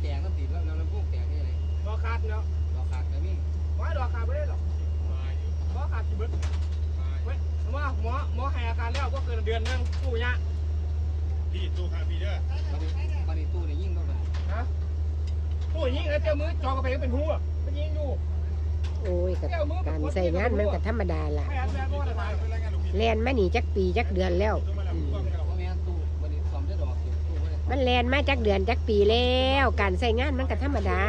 แตกน้ำติดแล้วน้ำพุ่งแตกนี่เลยดอกขาดเนาะดอกขาดก็มีไว้ดอกขาดไม่ได้หรอกดอกขาดกี่เบิดเว้ยว่าหมอหมอให้อาการแล้วก็เกินเดือนนึงกู้ยะพี่ตู้ค่ะพี่เด้อบันนี้บันนี้ตู้เนี่ยยิ่งต้องเลยฮะกู้ยิงแล้วเจ้ามือจอกระเพงเป็นหัวมันยิงอยู่โอ้ยกับการใส่งานมันก็ธรรมดาล่ะไม่อันแม่ก็ได้เป็นรายงานลูกพี่แลนมานี่จักปีจักเดือนแล้ว ม่ได้มันแลนมาจักเดือนจักปีแล้ว การใส่งานมันก็ธรรมดา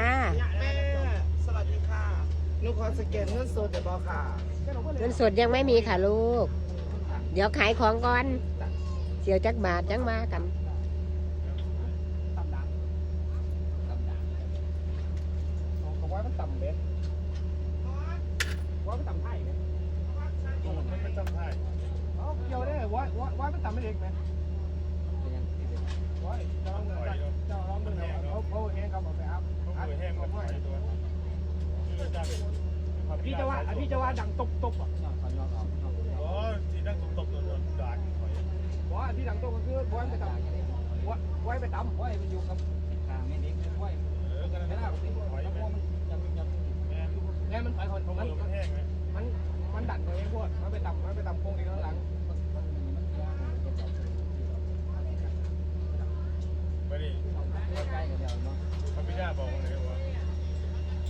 แม่สวัสดีค่ะหนูขอสแกนเงินสดเดี๋ยวบอกค่ะเงินสดยังไม่มีค่ะลูก เดี๋ยวขายของก่อน เสียวจักบาทจังมากันตำดังตำดังเขาว่ามันต่ำเบ็ดว่ามันต่ำไทยเนี่ยตู้มันเป็นจำไทยเอาเกี่ยวได้ว่าว่าว่ามันต่ำไม่เล็กไหม เป็นยังที่เป็น ว่าจะลองเดินจะลองเดินเขาเขาแห้งเขาบอกไปครับ เขาเคยแห้งมันไฟตัวคือจัง พี่จะว่าพี่จะว่าดังตบตบอะยอดขอยอดออกยอดอ๋อที่นั่งตบๆตัวด่านถอยว่าที่ดังตบก็คือว่าไปต่ำว่าว่าไปต่ำว้ยมันอยู่กับทางไม่เด็กเลยว้ยเออกันไม่นะน่าติดถอยแล้วไปพวกมันยังยังแม่แล้วมันถอยคนเขามันเออมันแห้งไหมมันมันดันตัวเองพวดมันไปต่ำมันไปต่ำโค้งอีกข้างหลังไม่ดิใกล้กันเดียวเนาะพระบิดาบอกเลยว่า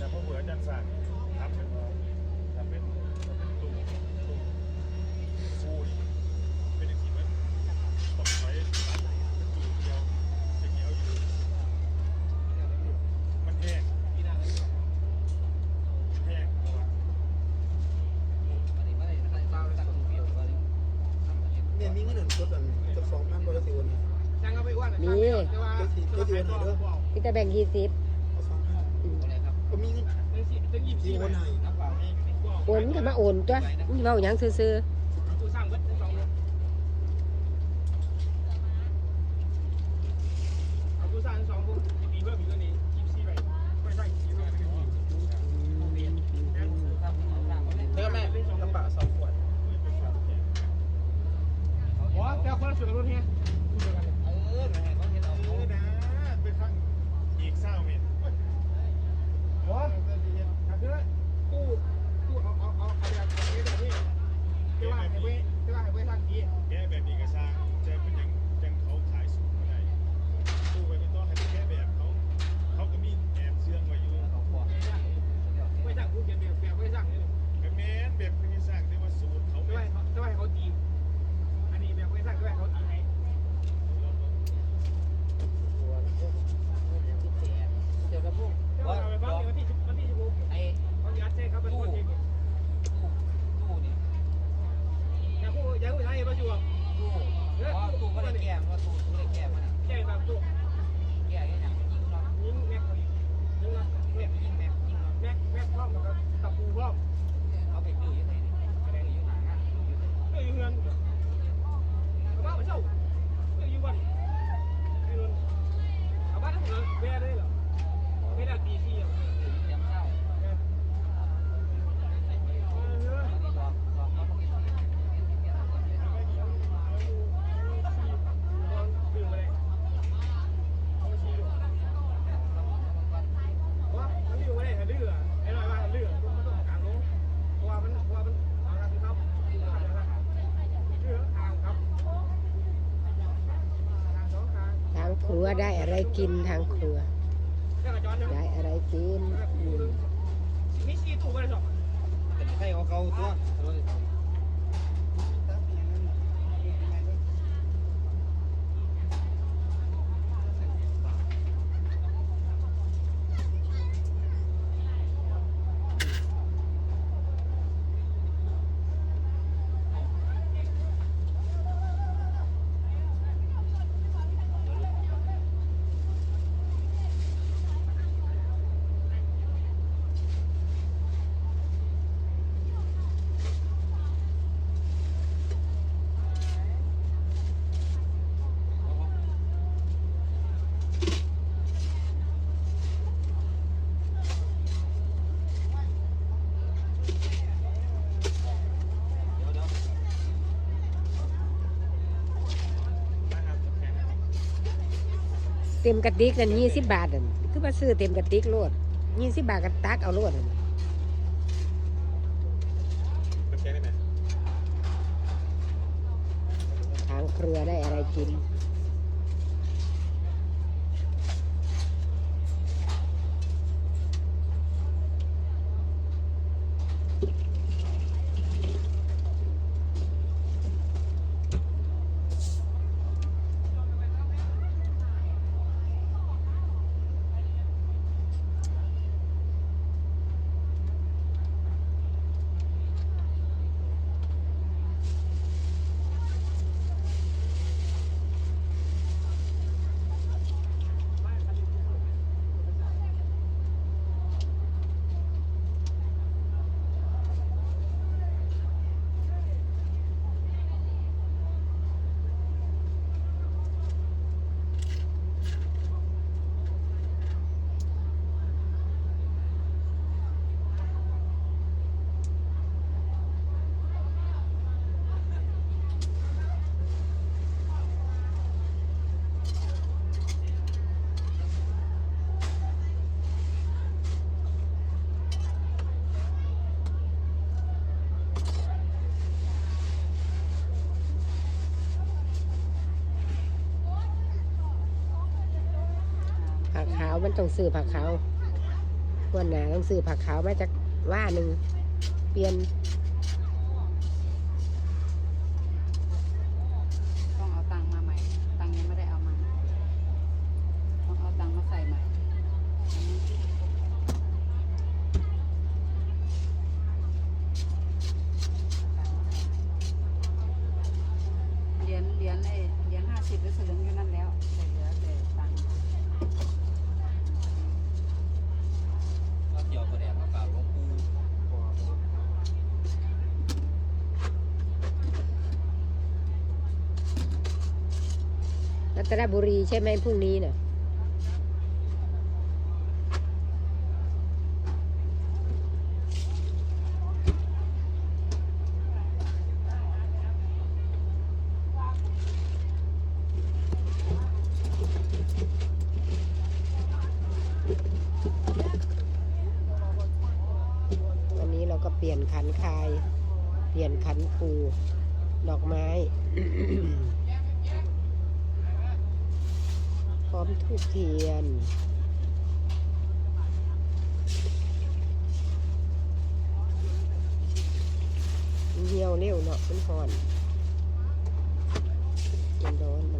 แต่พอเบื่อจันสั่งทำเป็นว่าทำเป็นตู้ตู้ฟูดเป็นอย่างที่มันตกไฟตัดเป็นตู้เดียวอย่างเงี้ยอยู่มันแห้งแห้งเนี่ยมีเงินเดือนสดอันจะสองพันบาสิวันนี้ยังเอาไปอ้วนพี่จะแบ่งยี่สิบ ก็มีเงินจะหยิบที่สี่โอนให้โอนก็มาโอนตัวมึงเว้าหยังซื่อตู้สร้างเบิดสองเอาตู้สร้างสองคนปีเพิ่มอีกตัวนี้ยิบสี่ไปไม่ใช่ยิบสี่ เธอแม่ ลำบากสองขวดว้าแต่คนละส่วนกับรถเฮียคู่เดียวกัน เออแม่เขาเห็นเอา เออนะไปข้างอีกเศร้าเม็ด ว้าคือตู้ตู้เอาเอาเอาเอาแบบนี้แบบนี้ที่ว่าให้ไว้ที่ว่าให้ไว้ทางกี้ แกแบบนี้ก็สร้างจะเป็นยังยังเขาขายสูงมาได้ตู้ไปเป็นต้นให้แค่แบบเขาเขาก็มีแอบเชื่องไว้อยู่ เขาขวด ไว้ทางกูเขียนแบบแบบไว้ทางนี่ ก็แม้นแบบมีสร้างแต่ว่าสูตรเขา ที่ ไม่ ว่าที่ว่าเขาตีอันนี้แบบไว้ทางที่ว่าเขาตีให้ เดี๋ยวกับพวก ที่ว่า ว่า เอาไปฟังวันที่วันที่สิบหก ไอ้ เขายัดใช่ครับเป็นคนที่ ตู้ตู้นี่ อย่าพูดอย่าพูดให้ประจวบ ตู้ว่าตู้ก็ได้แก้มว่าตู้ตู้ได้แก้มมันอะ แจ้งแบบตู้ แก้ยังยิงเนาะ ยิงแม็กเขายิงยิงนะ แก้ยิงแม็กยิงเนาะ แม็กแม็กพร้อมกับตะปูพร้อม เอาไปดื้อยังไงนี่แสดงอยู่หนางานอยู่ไหน เอ้ยเงินเอาบ้านมาเช่าเอ้ยอยู่บ้านเงินเอาบ้านทั้งหมดแม่ได้เหรอไม่ได้ตีซี่อะ เตรียมเศร้าบอกบอกเขาต้องกิน ว่ามันอยู่ไม่ได้แต่ดื้อไอ้หน่อยว่าดื้อมันต้องกลางลงเพราะว่ามันเพราะว่ามันเอาละครับดื้อทางครับทางสองทาง ๆทาง ครัวได้อะไรกินทางครัวเจ้ากระจอนเนี่ยได้อะไรกินอืมมีสี่ตู้ไปเลยสองเป็นไข้เขาเขาตัว เเต็มกระติกนั่นยี่สิบบาทนั่นคือมาซื้อเต็มกระติกโลดยี่สิบบาทกระตักเอาโลดนั่นมันแค่ได้ไหมทางเครือได้อะไรกิน ขาวมันต้องซื้อผักขาววันหนาต้องซื้อผักขาวมาจากว่าหนึ่งเปลี่ยน ต้องเอาตังค์มาใหม่ ตังค์ยังไม่ได้เอามา ต้องเอาตังค์มาใส่ใหม่ เหรียญเหรียญไอ้เหรียญห้าสิบหรือสลึงอยู่นั่นแล้วแต่เหลือแต่ตังค์ เราเกี่ยวกับแดดมากราบหลวงปู่ รัตนบุรีใช่ไหมพรุ่งนี้น่ะวันนี้เราก็เปลี่ยนขันคาย เปลี่ยนขันปูดอกไม้ พร้ อมทูบเทียน เหี่ยวเร็วเนาะเป็นห่อนมันร้อน